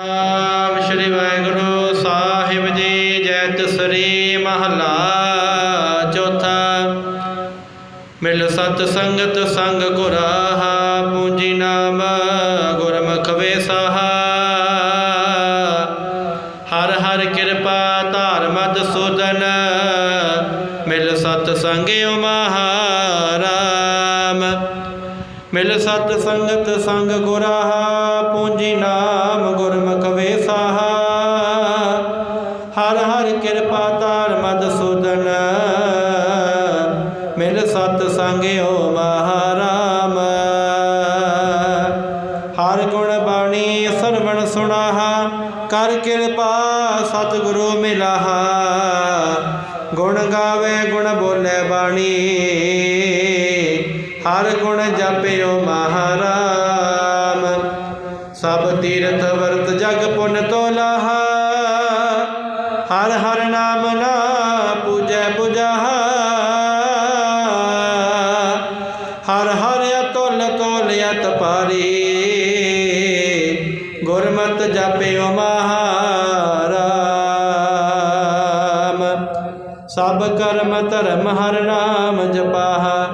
ਆਪ ਸ਼੍ਰੀ ਵਾਹਿਗੁਰੂ ਸਾਹਿਬ ਜੀ ਜੈਤ ਸ੍ਰੀ ਮਹਲਾ ਚੌਥਾ। ਮਿਲ ਸਤ ਸੰਗਤ ਸੰਗ ਗੁਰਾਹਾ ਪੂੰਜੀ ਨਾਮ ਗੁਰਮੁਖ ਵੇਸਾਹਾ। ਹਰ ਹਰ ਕਿਰਪਾ ਧਾਰ ਮਦ ਸੂਦਨ, ਮਿਲ ਸਤ ਸੰਗਿਓ ਮਹਾਰਾਮ। ਮਿਲ ਸਤ ਸੰਗਤ ਸੰਗ ਗੁਰਾਹਾ ਪੂੰਜੀ ਨਾਮ ਹਰ ਹਰ ਕਿਰਪਾ ਧਾਰ ਮਦਸੂਦਨ ਮਿਲ ਸਤ ਸੰਗਿਓ ਮਹਾਰਾਮ। ਹਰ ਗੁਣ ਬਾਣੀ ਸਰਵਣ ਸੁਣਾਹਾ। ਕਰ ਕਿਰਪਾ ਸਤਿਗੁਰੂ ਮਿਲਾਹਾ। ਗੁਣ ਗਾਵੇ, ਗੁਣ ਬੋਲੇ ਬਾਣੀ। ਹਰ ਗੁਣ ਜਪਿਓ ਮਹਾਰਾਮ। ਸਭ ਤੀਰਥ ਹਰ ਹਰ ਨਾਮ ਨਾ ਪੂਜੈ ਪੁਜਾਹਾ ਹਰ ਹਰ ਅਤੁਲ ਤੋਲ ਅਤ ਪਾਰੀ। ਗੁਰਮਤਿ ਜਪਿਓ ਮਹਾਰਾਮ। ਸਭ ਕਰਮ ਧਰਮ ਹਰ ਨਾਮ ਜਪਾਹਾ,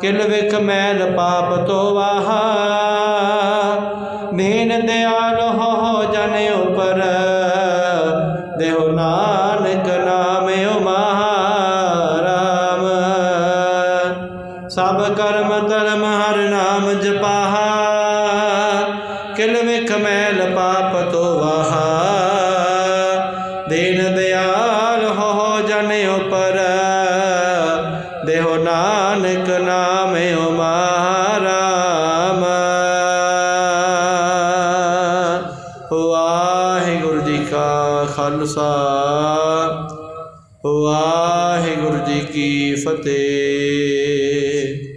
ਕਿਲ ਵਿਖ ਮੈਲ ਪਾਪ ਤੋਵਾਹਾ। ਦੀਨ ਦਿਆਲ ਹੋ ਹੋ ਸਭ ਕਰਮ ਧਰਮ ਹਰ ਨਾਮ ਜਪਾਹਾ। ਕਿਲ ਵਿਖ ਮੈਲ ਪਾਪ ਤੋ ਤੋਵਾਹਾ ਦੀਨ ਦਿਆਲ ਹੋ ਹੋ ਜਨ ਉਪਰ। ਦੇਹੋ ਨਾਨਕ ਨਾਮਿਓ ਮਹਾਰਾਮ ਵਾਹਿਗੁਰੂ ਜੀ ਕਾ ਖਾਲਸਾ। ਵਾਹਿਗੁਰੂ ਜੀ ਕੀ ਫਤਿਹ।